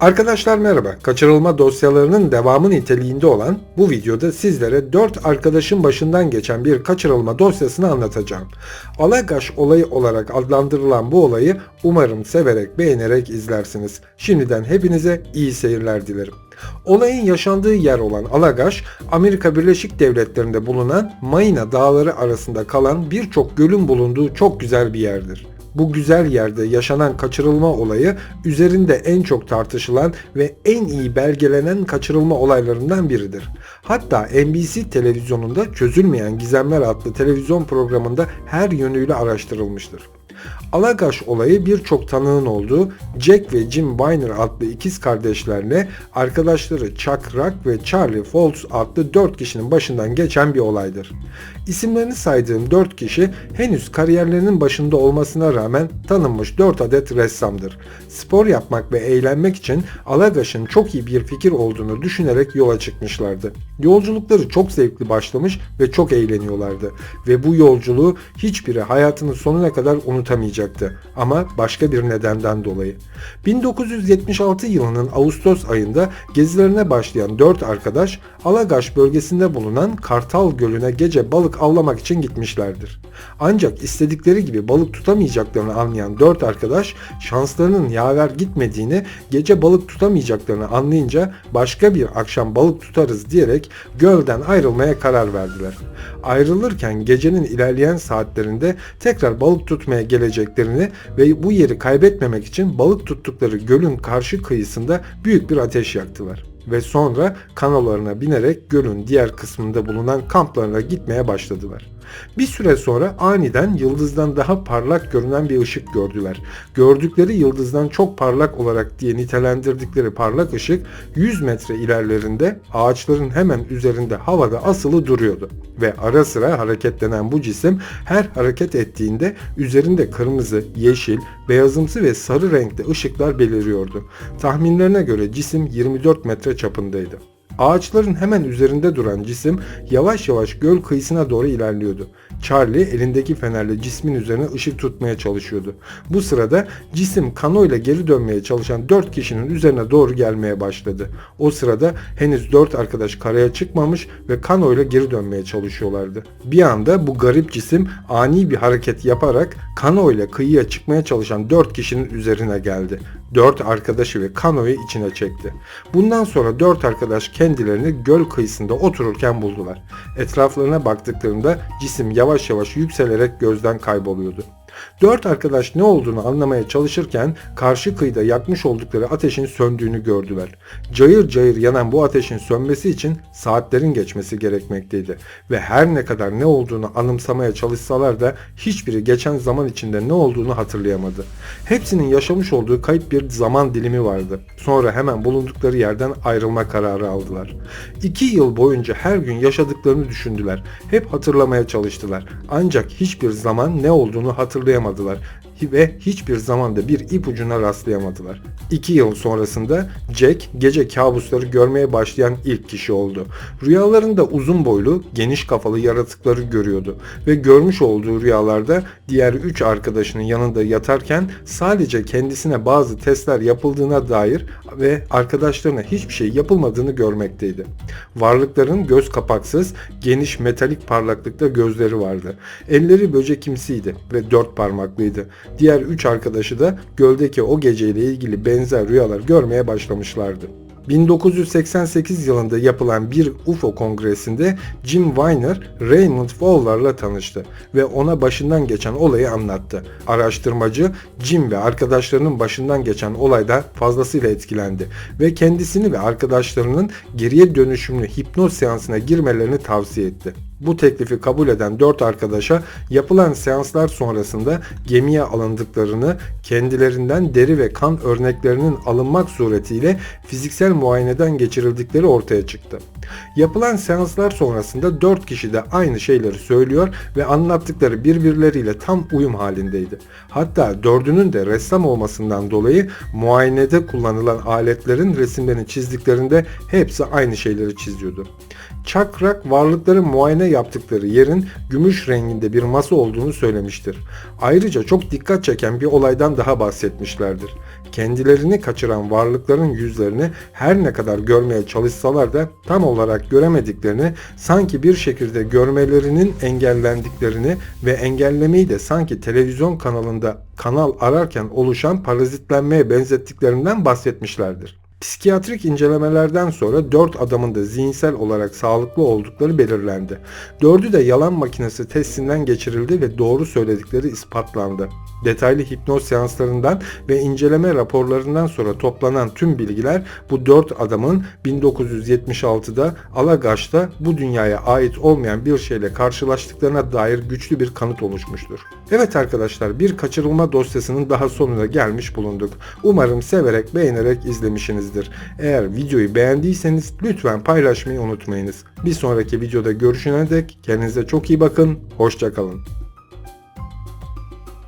Arkadaşlar merhaba. Kaçırılma dosyalarının devamı niteliğinde olan bu videoda sizlere 4 arkadaşın başından geçen bir kaçırılma dosyasını anlatacağım. Alagaş olayı olarak adlandırılan bu olayı umarım severek beğenerek izlersiniz. Şimdiden hepinize iyi seyirler dilerim. Olayın yaşandığı yer olan Alagaş, Amerika Birleşik Devletleri'nde bulunan Maina dağları arasında kalan birçok gölün bulunduğu çok güzel bir yerdir. Bu güzel yerde yaşanan kaçırılma olayı üzerinde en çok tartışılan ve en iyi belgelenen kaçırılma olaylarından biridir. Hatta NBC televizyonunda Çözülmeyen Gizemler adlı televizyon programında her yönüyle araştırılmıştır. Alagaş olayı birçok tanığın olduğu Jack ve Jim Weiner adlı ikiz kardeşlerle arkadaşları Chuck Rock ve Charlie Foltz adlı 4 kişinin başından geçen bir olaydır. İsimlerini saydığım 4 kişi henüz kariyerlerinin başında olmasına rağmen tanınmış 4 adet ressamdır. Spor yapmak ve eğlenmek için Alagaş'ın çok iyi bir fikir olduğunu düşünerek yola çıkmışlardı. Yolculukları çok zevkli başlamış ve çok eğleniyorlardı ve bu yolculuğu hiçbiri hayatının sonuna kadar unutamayacaktı ama başka bir nedenden dolayı. 1976 yılının Ağustos ayında gezilerine başlayan 4 arkadaş Alagaş bölgesinde bulunan Kartal Gölü'ne gece balık avlamak için gitmişlerdir. Ancak istedikleri gibi balık tutamayacaklarını anlayan 4 arkadaş şanslarının yaver gitmediğini, gece balık tutamayacaklarını anlayınca başka bir akşam balık tutarız diyerek gölden ayrılmaya karar verdiler. Ayrılırken gecenin ilerleyen saatlerinde tekrar balık tutmaya geleceklerini ve bu yeri kaybetmemek için balık tuttukları gölün karşı kıyısında büyük bir ateş yaktılar ve sonra kanolarına binerek gölün diğer kısmında bulunan kamplarına gitmeye başladılar. Bir süre sonra aniden yıldızdan daha parlak görünen bir ışık gördüler. Gördükleri yıldızdan çok parlak olarak diye nitelendirdikleri parlak ışık 100 metre ilerlerinde ağaçların hemen üzerinde havada asılı duruyordu. Ve ara sıra hareketlenen bu cisim her hareket ettiğinde üzerinde kırmızı, yeşil, beyazımsı ve sarı renkte ışıklar beliriyordu. Tahminlerine göre cisim 24 metre çapındaydı. Ağaçların hemen üzerinde duran cisim yavaş yavaş göl kıyısına doğru ilerliyordu. Charlie elindeki fenerle cismin üzerine ışık tutmaya çalışıyordu. Bu sırada cisim kano ile geri dönmeye çalışan 4 kişinin üzerine doğru gelmeye başladı. O sırada henüz 4 arkadaş karaya çıkmamış ve kano ile geri dönmeye çalışıyorlardı. Bir anda bu garip cisim ani bir hareket yaparak kano ile kıyıya çıkmaya çalışan 4 kişinin üzerine geldi. 4 arkadaşı ve kanoyu içine çekti. Bundan sonra 4 arkadaş kendilerini göl kıyısında otururken buldular. Etraflarına baktıklarında cisim yavaş yavaş yükselerek gözden kayboluyordu. Dört arkadaş ne olduğunu anlamaya çalışırken karşı kıyıda yakmış oldukları ateşin söndüğünü gördüler. Cayır cayır yanan bu ateşin sönmesi için saatlerin geçmesi gerekmekteydi ve her ne kadar ne olduğunu anımsamaya çalışsalar da hiçbiri geçen zaman içinde ne olduğunu hatırlayamadı. Hepsinin yaşamış olduğu kayıp bir zaman dilimi vardı. Sonra hemen bulundukları yerden ayrılma kararı aldılar. İki yıl boyunca her gün yaşadıklarını düşündüler. Hep hatırlamaya çalıştılar. Ancak hiçbir zaman ne olduğunu hatırlayamadılar hatırlayamadılar ve hiçbir zamanda bir ipucuna rastlayamadılar. İki yıl sonrasında Jack gece kabusları görmeye başlayan ilk kişi oldu. Rüyalarında uzun boylu, geniş kafalı yaratıkları görüyordu ve görmüş olduğu rüyalarda diğer üç arkadaşının yanında yatarken sadece kendisine bazı testler yapıldığına dair ve arkadaşlarına hiçbir şey yapılmadığını görmekteydi. Varlıkların göz kapaksız, geniş metalik parlaklıkta gözleri vardı. Elleri böcekimsiydi ve dört parmaklıydı. Diğer üç arkadaşı da göldeki o geceyle ilgili benzer rüyalar görmeye başlamışlardı. 1988 yılında yapılan bir UFO kongresinde Jim Weiner Raymond Fowler'la tanıştı ve ona başından geçen olayı anlattı. Araştırmacı Jim ve arkadaşlarının başından geçen olayda fazlasıyla etkilendi ve kendisini ve arkadaşlarının geriye dönüşümlü hipnoz seansına girmelerini tavsiye etti. Bu teklifi kabul eden 4 arkadaşa yapılan seanslar sonrasında gemiye alındıklarını, kendilerinden deri ve kan örneklerinin alınmak suretiyle fiziksel muayeneden geçirildikleri ortaya çıktı. Yapılan seanslar sonrasında 4 kişi de aynı şeyleri söylüyor ve anlattıkları birbirleriyle tam uyum halindeydi. Hatta dördünün de ressam olmasından dolayı muayenede kullanılan aletlerin resimlerini çizdiklerinde hepsi aynı şeyleri çiziyordu. Çakrak varlıkları muayene yaptıkları yerin gümüş renginde bir masa olduğunu söylemiştir. Ayrıca çok dikkat çeken bir olaydan daha bahsetmişlerdir. Kendilerini kaçıran varlıkların yüzlerini her ne kadar görmeye çalışsalar da tam olarak göremediklerini, sanki bir şekilde görmelerinin engellendiklerini ve engellemeyi de sanki televizyon kanalında kanal ararken oluşan parazitlenmeye benzettiklerinden bahsetmişlerdir. Psikiyatrik incelemelerden sonra 4 adamın da zihinsel olarak sağlıklı oldukları belirlendi. Dördü de yalan makinesi testinden geçirildi ve doğru söyledikleri ispatlandı. Detaylı hipnoz seanslarından ve inceleme raporlarından sonra toplanan tüm bilgiler bu 4 adamın 1976'da Alagaş'ta bu dünyaya ait olmayan bir şeyle karşılaştıklarına dair güçlü bir kanıt oluşmuştur. Evet arkadaşlar bir kaçırılma dosyasının daha sonuna gelmiş bulunduk. Umarım severek beğenerek izlemişsinizdir. Eğer videoyu beğendiyseniz lütfen paylaşmayı unutmayınız. Bir sonraki videoda görüşene dek kendinize çok iyi bakın. Hoşçakalın.